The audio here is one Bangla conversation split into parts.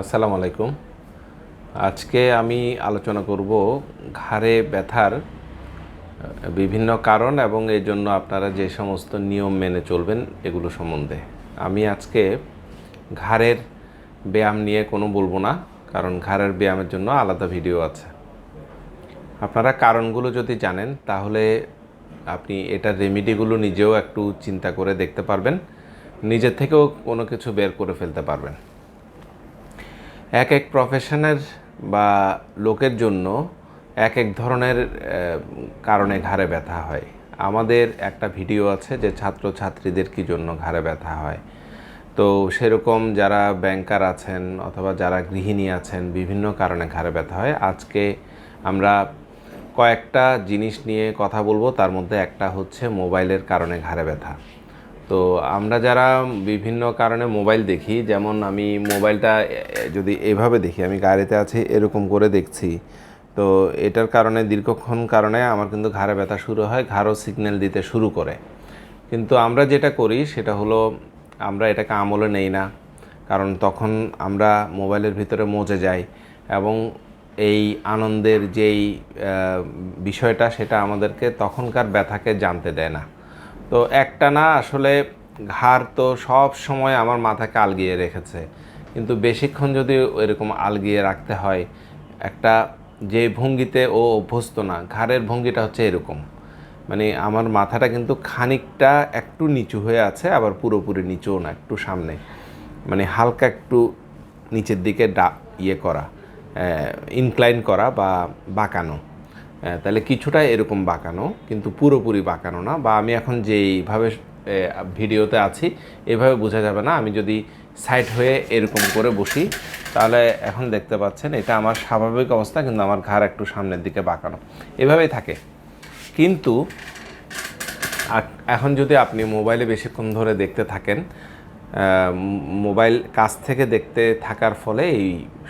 আসসালামু আলাইকুম। আজকে আমি আলোচনা করব ঘাড়ে ব্যথার বিভিন্ন কারণ এবং এর জন্য আপনারা যে সমস্ত নিয়ম মেনে চলবেন এগুলো সম্বন্ধে। আমি আজকে ঘাড়ের ব্যায়াম নিয়ে কোনো বলব না, কারণ ঘাড়ের ব্যায়ামের জন্য আলাদা ভিডিও আছে। আপনারা কারণগুলো যদি জানেন, তাহলে আপনি এটার রেমিডিগুলো নিজেও একটু চিন্তা করে দেখতে পারবেন নিজের থেকেও কোনো কিছু বের করে ফেলতে পারবেন। এক এক প্রফেশনের বা লোকের জন্য এক এক ধরনের কারণে ঘাড়ে ব্যথা হয়। আমাদের একটা ভিডিও আছে যে ছাত্র ছাত্রীদের কি জন্য ঘাড়ে ব্যথা হয়। তো সেরকম যারা ব্যাংকার আছেন অথবা যারা গৃহিণী আছেন, বিভিন্ন কারণে ঘাড়ে ব্যথা হয়। আজকে আমরা কয়েকটা জিনিস নিয়ে কথা বলব। তার মধ্যে একটা হচ্ছে মোবাইলের কারণে ঘাড়ে ব্যথা। তো আমরা যারা বিভিন্ন কারণে মোবাইল দেখি, যেমন আমি মোবাইলটা যদি এভাবে দেখি, আমি গাড়িতে আছি, এরকম করে দেখছি, তো এটার কারণে, দীর্ঘক্ষণ কারণে আমার কিন্তু ঘাড়ে ব্যথা শুরু হয়, ঘাড়ও সিগন্যাল দিতে শুরু করে। কিন্তু আমরা যেটা করি, সেটা হলো আমরা এটাকে আমলে নেই না, কারণ তখন আমরা মোবাইলের ভিতরে মজে যাই এবং এই আনন্দের যেই বিষয়টা, সেটা আমাদেরকে তখনকার ব্যথাকে জানতে দেয় না। তো একটা না আসলে ঘাড় তো সব সময় আমার মাথাকে আলগিয়ে রেখেছে। কিন্তু বেশিক্ষণ যদি এরকম আলগিয়ে রাখতে হয়, একটা যে ভঙ্গিতে ও অভ্যস্ত না, ঘাড়ের ভঙ্গিটা হচ্ছে এরকম। মানে আমার মাথাটা কিন্তু খানিকটা একটু নিচু হয়ে আছে, আবার পুরোপুরি নিচুও না, একটু সামনে। মানে হালকা একটু নিচের দিকে ডা ইয়ে করা ইনক্লাইন করা বা বাঁকানো। তাহলে কিছুটা এরকম বাঁকানো, কিন্তু পুরোপুরি বাঁকানো না, বা আমি এখন যেইভাবে ভিডিওতে আছি, এভাবে বোঝা যাবে না। আমি যদি সাইড হয়ে এরকম করে বসি, তাহলে এখন দেখতে পাচ্ছেন, এটা আমার স্বাভাবিক অবস্থা, কিন্তু আমার ঘাড় একটু সামনের দিকে বাঁকানো। এভাবেই থাকে। কিন্তু এখন যদি আপনি মোবাইলে বেশিক্ষণ ধরে দেখতে থাকেন মোবাইল কাছ থেকে দেখতে থাকার ফলে এই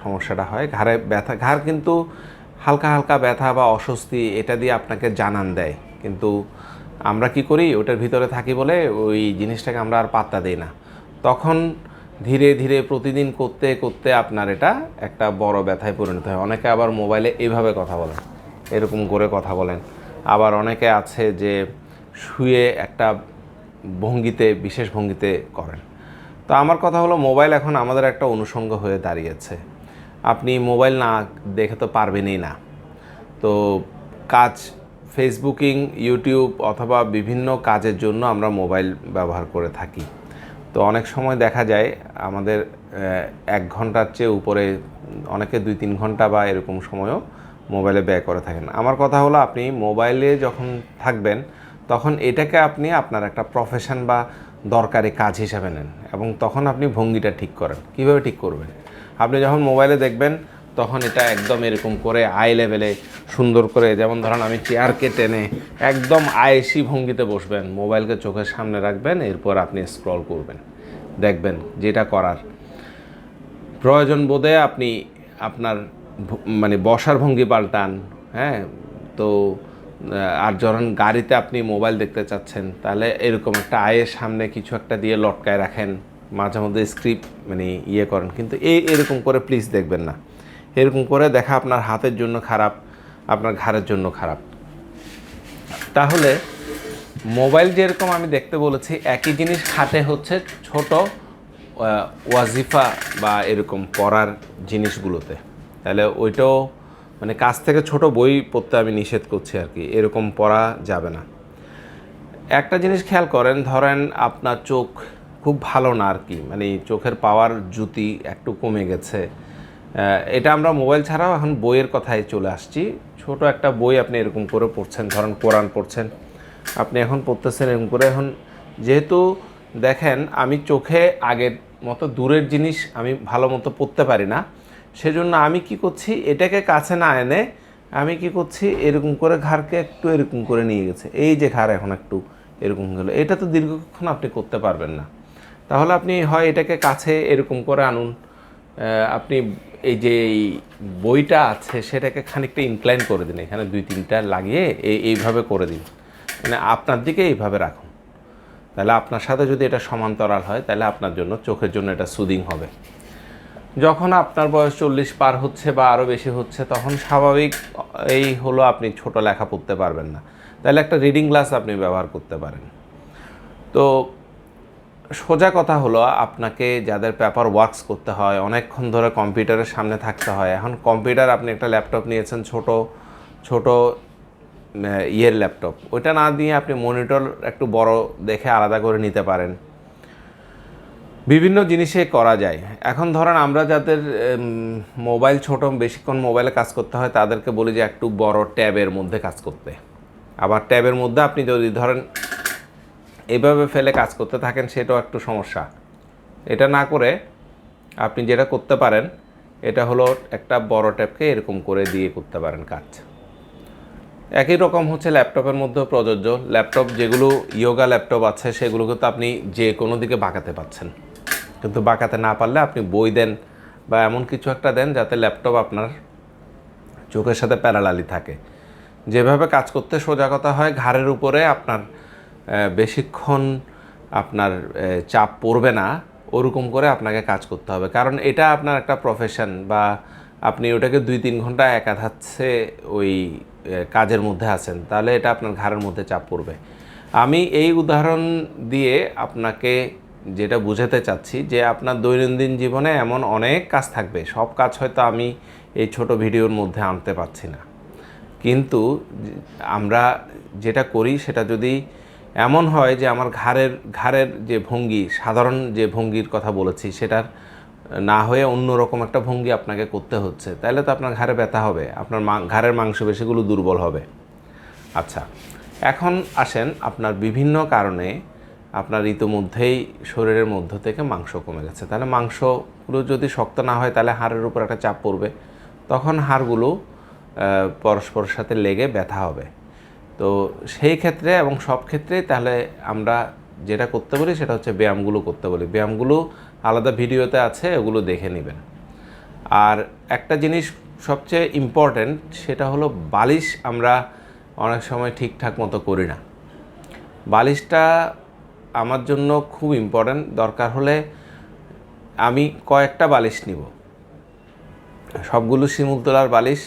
সমস্যাটা হয়। ঘাড়ে ব্যথা, ঘাড় কিন্তু হালকা হালকা ব্যথা বা অস্বস্তি, এটা দিয়ে আপনাকে জানান দেয়। কিন্তু আমরা কি করি? ওটার ভিতরে থাকি বলে ওই জিনিসটাকে আমরা আর পাত্তা দিই না। তখন ধীরে ধীরে প্রতিদিন করতে করতে আপনার এটা একটা বড় ব্যথায় পরিণত হয়। অনেকে আবার মোবাইলে এইভাবে কথা বলেন, এরকম করে কথা বলেন। আবার অনেকে আছে যে শুয়ে একটা ভঙ্গিতে, বিশেষ ভঙ্গিতে করেন। তো আমার কথা হলো, মোবাইল এখন আমাদের একটা অনুষঙ্গ হয়ে দাঁড়িয়েছে। আপনি মোবাইল না দেখে তো পারবেনই না। তো কাজ ফেসবুকিং, ইউটিউব অথবা বিভিন্ন কাজের জন্য আমরা মোবাইল ব্যবহার করে থাকি। তো অনেক সময় দেখা যায় আমাদের এক ঘণ্টার চেয়ে উপরে অনেকে দুই তিন ঘণ্টা বা এরকম সময়ও মোবাইলে ব্যয় করে থাকেন। আমার কথা হলো আপনি মোবাইলে যখন থাকবেন, তখন এটাকে আপনি আপনার একটা প্রফেশন বা দরকারি কাজ হিসাবে নেন এবং তখন আপনি ভঙ্গিটা ঠিক করেন। কীভাবে ঠিক করবেন? আপনি যখন মোবাইলে দেখবেন, তখন এটা একদম এরকম করে আই লেভেলে সুন্দর করে, যেমন ধরেন আমি চেয়ারকে টেনে একদম আয়েসি ভঙ্গিতে বসবেন মোবাইলকে চোখের সামনে রাখবেন, এরপর আপনি স্ক্রল করবেন, দেখবেন যেটা করার। প্রয়োজন বোধে আপনি আপনার মানে বসার ভঙ্গি পাল্টান হ্যাঁ? তো আর যখন গাড়িতে আপনি মোবাইল দেখতে চাচ্ছেন, তাহলে এরকম একটা আয়ের সামনে কিছু একটা দিয়ে লটকায় রাখেন। মাঝে মধ্যে স্ক্রিপ্ট মানে ইয়ে করেন। কিন্তু এই এরকম করে প্লিজ দেখবেন না। এরকম করে দেখা আপনার হাতের জন্য খারাপ, আপনার ঘাড়ের জন্য খারাপ। তাহলে মোবাইল যেরকম আমি দেখতে বলেছি, একই জিনিস খাটে হচ্ছে ছোট ওয়াজিফা বা এরকম পড়ার জিনিসগুলোতে। তাহলে ওইটাও মানে কাছ থেকে ছোট বই পড়তে আমি নিষেধ করছি আর কি, এরকম পড়া যাবে না। একটা জিনিস খেয়াল করেন, ধরেন আপনার চোখ খুব ভালো না আর কি। মানে চোখের পাওয়ার জুতি একটু কমে গেছে। এটা আমরা মোবাইল ছাড়াও এখন বইয়ের কথায় চলে আসছি। ছোট একটা বই আপনি এরকম করে পড়ছেন, ধরেন কোরআন পড়ছেন। আপনি এখন পড়তেছেন এরকম করে। এখন যেহেতু দেখেন, আমি চোখে আগের মতো দূরের জিনিস আমি ভালো মতো পড়তে পারি না। সেজন্য আমি কি করছি, এটাকে কাছে না এনে আমি কি করছি, এরকম করে ঘাড়কে একটু এরকম করে নিয়ে গেছে। এই যে ঘাড় এখন একটু এরকম গেলো। এটা তো দীর্ঘক্ষণ আপনি করতে পারবেন না। তাহলে আপনি হয় এটাকে কাছে এরকম করে আনুন আপনি এই যে এই বইটা আছে সেটাকে খানিকটা ইনক্লাইন করে দিন, এখানে দুই তিনটা লাগিয়ে এই এইভাবে করে দিন। মানে আপনার দিকে এইভাবে রাখুন। তাহলে আপনার সাথে যদি এটা সমান্তরাল হয়, তাহলে আপনার জন্য চোখের জন্য এটা সুদিং হবে। যখন আপনার বয়স চল্লিশ পার হচ্ছে বা আরও বেশি হচ্ছে, তখন স্বাভাবিক এই হলো আপনি ছোট লেখা পড়তে পারবেন না। তাহলে একটা রিডিং গ্লাস আপনি ব্যবহার করতে পারেন। তো সোজা কথা হলো, আপনাকে যাদের পেপার ওয়ার্কস করতে হয়, অনেকক্ষণ ধরে কম্পিউটারের সামনে থাকতে হয়। এখন কম্পিউটার আপনি একটা ল্যাপটপ নিয়েছেন, ছোট ছোট ইয়ের ল্যাপটপ ওইটা না দিয়ে আপনি মনিটর একটু বড় দেখে আলাদা করে নিতে পারেন। বিভিন্ন জিনিসে করা যায়। এখন ধরেন আমরা যাদের মোবাইল ছোট, বেশিক্ষণ মোবাইলে কাজ করতে হয়, তাদেরকে বলি যে একটু বড় ট্যাবের মধ্যে কাজ করতে। আবার ট্যাবের মধ্যে আপনি যদি ধরেন এভাবে ফেলে কাজ করতে থাকেন সেটাও একটু সমস্যা। এটা না করে আপনি যেটা করতে পারেন, এটা হলো একটা বড় ট্যাপকে এরকম করে দিয়ে করতে পারেন কাজ। একই রকম হচ্ছে ল্যাপটপের মধ্যেও প্রযোজ্য। ল্যাপটপ যেগুলো ইয়োগা ল্যাপটপ আছে, সেগুলোকে তো আপনি যে কোনো দিকে বাঁকাতে পাচ্ছেন কিন্তু বাঁকাতে না পারলে আপনি বই দেন বা এমন কিছু একটা দেন যাতে ল্যাপটপ আপনার চোখের সাথে প্যারালালি থাকে। যেভাবে কাজ করতে সোজা কথা হয়, ঘাড়ের উপরে আপনার বেশিক্ষণ আপনার চাপ পড়বে না, ওরকম করে আপনাকে কাজ করতে হবে। কারণ এটা আপনার একটা প্রফেশন বা আপনি ওটাকে দুই তিন ঘণ্টা একাধাচ্ছে ওই কাজের মধ্যে আছেন, তাহলে এটা আপনার ঘাড়ের মধ্যে চাপ পড়বে। আমি এই উদাহরণ দিয়ে আপনাকে যেটা বুঝাতে চাচ্ছি যে আপনার দৈনন্দিন জীবনে এমন অনেক কাজ থাকবে, সব কাজ হয়তো আমি এই ছোট ভিডিওর মধ্যে আনতে পারছি না। কিন্তু আমরা যেটা করি সেটা যদি এমন হয় যে আমার ঘাড়ের ঘাড়ের যে ভঙ্গি, সাধারণ যে ভঙ্গির কথা বলেছি, সেটার না হয়ে অন্যরকম একটা ভঙ্গি আপনাকে করতে হচ্ছে। তাহলে তো আপনার ঘাড়ে ব্যথা হবে, আপনার ঘাড়ের মাংসপেশিগুলো দুর্বল হবে। আচ্ছা এখন আসেন আপনার বিভিন্ন কারণে আপনার ইতোমধ্যেই শরীরের মধ্য থেকে মাংস কমে গেছে। তাহলে মাংসগুলো যদি শক্ত না হয় তাহলে হাড়ের উপর একটা চাপ পড়বে। তখন হাড়গুলো পরস্পরের সাথে লেগে ব্যথা হবে। তো সেই ক্ষেত্রে এবং সব ক্ষেত্রেই তাহলে আমরা যেটা করতে বলি সেটা হচ্ছে ব্যায়ামগুলো করতে বলি। ব্যায়ামগুলো আলাদা ভিডিওতে আছে, ওগুলো দেখে নেবেন। আর একটা জিনিস সবচেয়ে ইম্পর্ট্যান্ট সেটা হলো বালিশ আমরা অনেক সময় ঠিকঠাক মতো করি না। বালিশটা আমার জন্য খুব ইম্পর্ট্যান্ট দরকার হলে আমি কয়েকটা বালিশ নিব। সবগুলো শিমুল তোলার বালিশ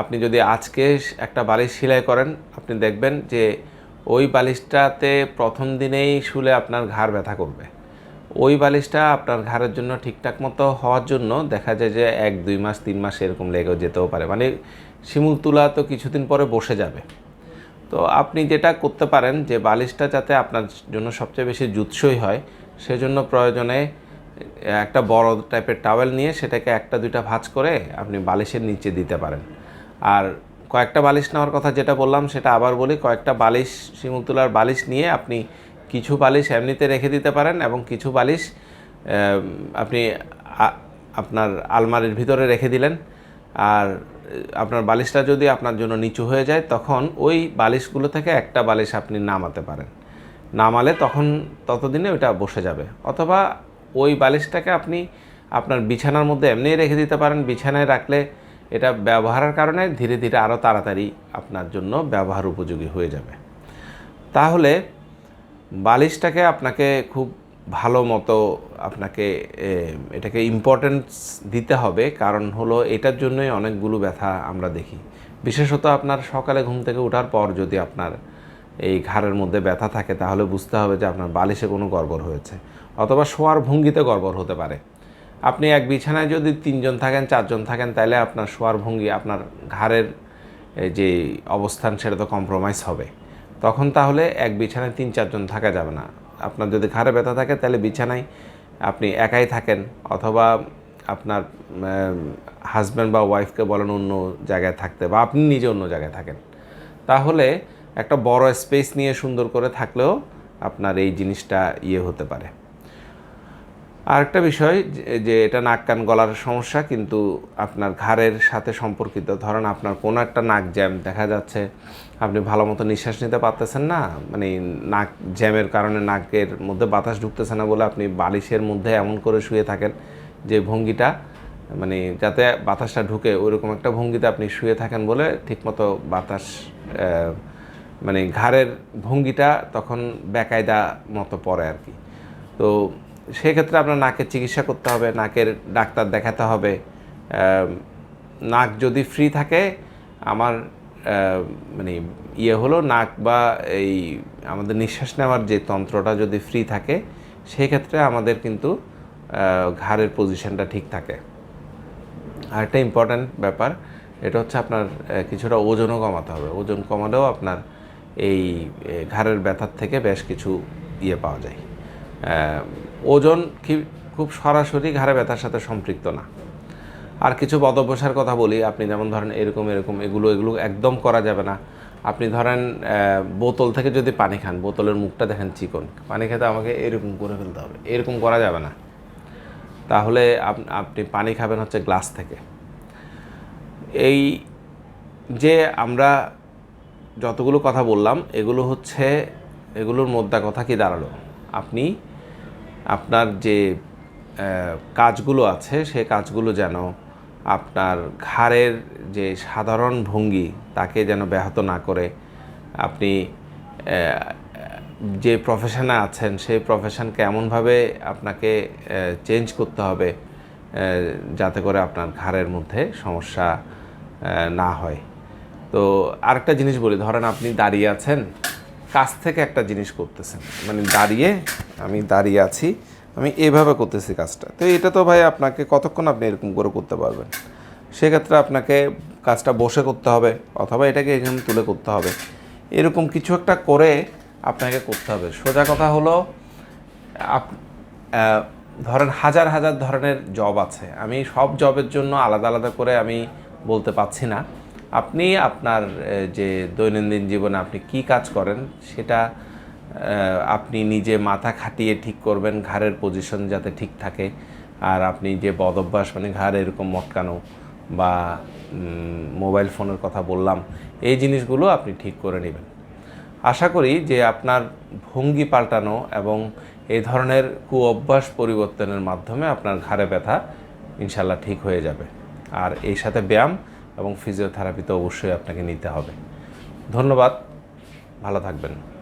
আপনি যদি আজকে একটা বালিশ সেলাই করেন, আপনি দেখবেন যে ওই বালিশটাতে প্রথম দিনেই শুলে আপনার ঘাড় ব্যথা করবে। ওই বালিশটা আপনার ঘাড়ের জন্য ঠিকঠাক মতো হওয়ার জন্য দেখা যায় যে এক, দুই মাস, তিন মাস এরকম লেগেও যেতেও পারে। মানে শিমুল তুলা তো কিছুদিন পরে বসে যাবে। তো আপনি যেটা করতে পারেন যে বালিশটা যাতে আপনার জন্য সবচেয়ে বেশি জুৎসই হয়, সেজন্য প্রয়োজনে একটা বড় টাইপের টাওয়েল নিয়ে সেটাকে একটা, দুইটা ভাঁজ করে আপনি বালিশের নিচে দিতে পারেন। আর কয়েকটা বালিশ নেওয়ার কথা যেটা বললাম, সেটা আবার বলি, কয়েকটা বালিশ, শিমুল বালিশ নিয়ে আপনি কিছু বালিশ এমনিতে রেখে দিতে পারেন এবং কিছু বালিশ আপনি আপনার আলমারির ভিতরে রেখে দিলেন। আর আপনার বালিশটা যদি আপনার জন্য নিচু হয়ে যায়, তখন ওই বালিশগুলো থেকে একটা বালিশ আপনি নামাতে পারেন। নামালে তখন ততদিনে ওইটা বসে যাবে। অথবা ওই বালিশটাকে আপনি আপনার বিছানার মধ্যে এমনিই রেখে দিতে পারেন। বিছানায় রাখলে এটা ব্যবহারের কারণে ধীরে ধীরে আরও তাড়াতাড়ি আপনার জন্য ব্যবহার উপযোগী হয়ে যাবে। তাহলে বালিশটাকে আপনাকে খুব ভালো মতো আপনাকে এটাকে ইম্পর্টেন্স দিতে হবে। কারণ হলো এটার জন্যই অনেকগুলো ব্যথা আমরা দেখি। বিশেষত আপনার সকালে ঘুম থেকে ওঠার পর যদি আপনার এই ঘাড়ের মধ্যে ব্যথা থাকে, তাহলে বুঝতে হবে যে আপনার বালিশে কোনো গড়বড় হয়েছে। অথবা শোয়ার ভঙ্গিতে গড়বড় হতে পারে। আপনি এক বিছানায় যদি তিনজন থাকেন, চারজন থাকেন তাহলে আপনার শোয়ার ভঙ্গি, আপনার ঘাড়ের যে অবস্থান, সেটা তো কম্প্রোমাইজ হবে। তখন তাহলে এক বিছানায় তিন, চারজন থাকা যাবে না। আপনার যদি ঘাড়ে ব্যথা থাকে তাহলে বিছানায় আপনি একাই থাকেন, অথবা আপনার হাজব্যান্ড বা ওয়াইফকে বলেন অন্য জায়গায় থাকতে, বা আপনি নিজে অন্য জায়গায় থাকেন। তাহলে একটা বড় স্পেস নিয়ে সুন্দর করে থাকলেও আপনার এই জিনিসটা ইয়ে হতে পারে। আরেকটা বিষয় যে- এটা নাক কান গলার সমস্যা, কিন্তু আপনার ঘাড়ের সাথে সম্পর্কিত। ধরেন আপনার কোনো একটা নাক জ্যাম, দেখা যাচ্ছে আপনি ভালো মতো নিঃশ্বাস নিতে পারতেছেন না মানে নাক জ্যামের কারণে নাকের মধ্যে বাতাস ঢুকতেছে না বলে আপনি বালিশের মধ্যে এমন করে শুয়ে থাকেন যে ভঙ্গিটা মানে যাতে বাতাসটা ঢুকে ওইরকম একটা ভঙ্গিতে আপনি শুয়ে থাকেন বলে ঠিকমতো বাতাস মানে ঘাড়ের ভঙ্গিটা তখন বেকায়দা মতো পড়ে আর কি। তো সেক্ষেত্রে আপনার নাকের চিকিৎসা করতে হবে, নাকের ডাক্তার দেখাতে হবে। নাক যদি ফ্রি থাকে, আমার মানে ইয়ে হলো নাক বা এই আমাদের নিঃশ্বাস নেওয়ার যে তন্ত্রটা যদি ফ্রি থাকে, সেক্ষেত্রে আমাদের কিন্তু ঘাড়ের পজিশনটা ঠিক থাকে। আরেকটা ইম্পর্ট্যান্ট ব্যাপার, এটা হচ্ছে আপনার কিছুটা ওজনও কমাতে হবে। ওজন কমালেও আপনার এই ঘাড়ের ব্যথার থেকে বেশ কিছু ইয়ে পাওয়া যায়। ওজন কি খুব সরাসরি ঘাড়ে ব্যথার সাথে সম্পৃক্ত না। আর কিছু বদভ্যাসের কথা বলি, আপনি যেমন ধরেন এরকম এরকম, এগুলো এগুলো একদম করা যাবে না। আপনি ধরেন বোতল থেকে যদি পানি খান, বোতলের মুখটা দেখেন চিকন, পানি খেতে আমাকে এরকম করে ফেলতে হবে, এরকম করা যাবে না। তাহলে আপনি পানি খাবেন হচ্ছে গ্লাস থেকে। এই যে আমরা যতগুলো কথা বললাম, এগুলো হচ্ছে, এগুলোর মোদ্দা কথা কি দাঁড়াল? আপনি আপনার যে কাজগুলো আছে, সে কাজগুলো যেন আপনার ঘাড়ের যে সাধারণ ভঙ্গি, তাকে যেন ব্যাহত না করে। আপনি যে প্রফেশনে আছেন, সেই প্রফেশনকে এমনভাবে আপনাকে চেঞ্জ করতে হবে যাতে করে আপনার ঘাড়ের মধ্যে সমস্যা না হয়। তো আরেকটা জিনিস বলি, ধরেন আপনি দাঁড়িয়ে আছেন কাছ থেকে একটা জিনিস করতেছেন। মানে দাঁড়িয়ে, আমি দাঁড়িয়ে আছি, আমি এভাবে করতেছি কাজটা। তো এটা তো ভাই আপনাকে কতক্ষণ আপনি এরকম করে করতে পারবেন? সেক্ষেত্রে আপনাকে কাজটা বসে করতে হবে, অথবা এটাকে এখানে তুলে করতে হবে। এরকম কিছু একটা করে আপনাকে করতে হবে। সোজা কথা হলো, আপ ধরেন হাজার হাজার ধরনের জব আছে। আমি সব জবের জন্য আলাদা আলাদা করে আমি বলতে পারছি না। আপনি আপনার যে দৈনন্দিন জীবনে আপনি কি কাজ করেন, সেটা আপনি নিজে মাথা খাটিয়ে ঠিক করবেন, ঘাড়ের পজিশন যাতে ঠিক থাকে। আর আপনি যে বদ অভ্যাস মানে ঘাড় এরকম মটকানো বা মোবাইল ফোনের কথা বললাম, এই জিনিসগুলো আপনি ঠিক করে নেবেন। আশা করি যে আপনার ভঙ্গি পাল্টানো এবং এই ধরনের কু অভ্যাস পরিবর্তনের মাধ্যমে আপনার ঘাড়ে ব্যথা ইনশাল্লাহ ঠিক হয়ে যাবে। আর এই সাথে ব্যায়াম এবং ফিজিওথেরাপি তো অবশ্যই আপনাকে নিতে হবে। ধন্যবাদ। ভালো থাকবেন।